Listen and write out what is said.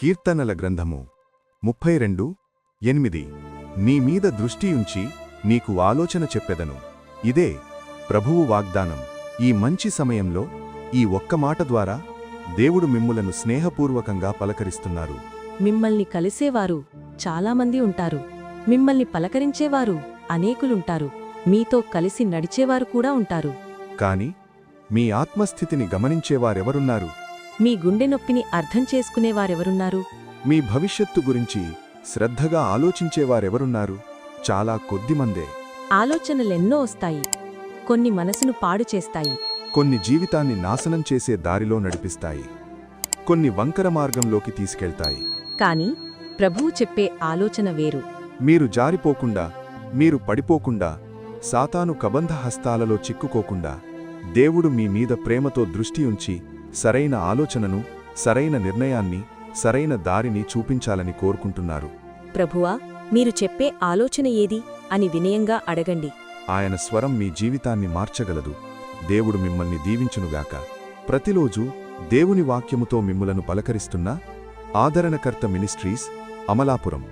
కీర్తనల గ్రంథము ముప్పై రెండు ఎనిమిది. నీ మీద దృష్టియుంచి నీకు ఆలోచన చెప్పెదను. ఇదే ప్రభువు వాగ్దానం. ఈ మంచి సమయంలో ఈ ఒక్క మాట ద్వారా దేవుడు మిమ్ములను స్నేహపూర్వకంగా పలకరిస్తున్నారు. మిమ్మల్ని కలిసేవారు చాలామంది ఉంటారు. మిమ్మల్ని పలకరించేవారు అనేకులుంటారు. మీతో కలిసి నడిచేవారు కూడా ఉంటారు. కాని మీ ఆత్మస్థితిని గమనించేవారెవరున్నారు? మీ గుండె నొప్పిని అర్థం చేసుకునేవారెవరున్నారు? మీ భవిష్యత్తు గురించి శ్రద్ధగా ఆలోచించేవారెవరున్నారు? చాలా కొద్దిమందే ఆలోచనలెన్నో వస్తాయి. కొన్ని మనసును పాడు చేస్తాయి. కొన్ని జీవితాన్ని నాశనం చేసే దారిలో నడిపిస్తాయి. కొన్ని వంకర మార్గంలోకి తీసుకెళ్తాయి. కాని ప్రభువు చెప్పే ఆలోచన వేరు. మీరు జారిపోకుండా మీరు పడిపోకుండా సాతాను కబంధ హస్తాలలో చిక్కుకోకుండా దేవుడు మీ మీద ప్రేమతో దృష్టి ఉంచి సరైన ఆలోచనను సరైన నిర్ణయాన్ని సరైన దారిని చూపించాలని కోరుకుంటున్నారు. ప్రభువా మీరు చెప్పే ఆలోచన ఏది? అని వినయంగా అడగండి. ఆయన స్వరం మీ జీవితాన్ని మార్చగలదు. దేవుడు మిమ్మల్ని దీవించునుగాక. ప్రతిరోజు దేవుని వాక్యముతో మిమ్ములను పలకరిస్తున్న ఆదరణకర్త మినిస్ట్రీస్ అమలాపురం.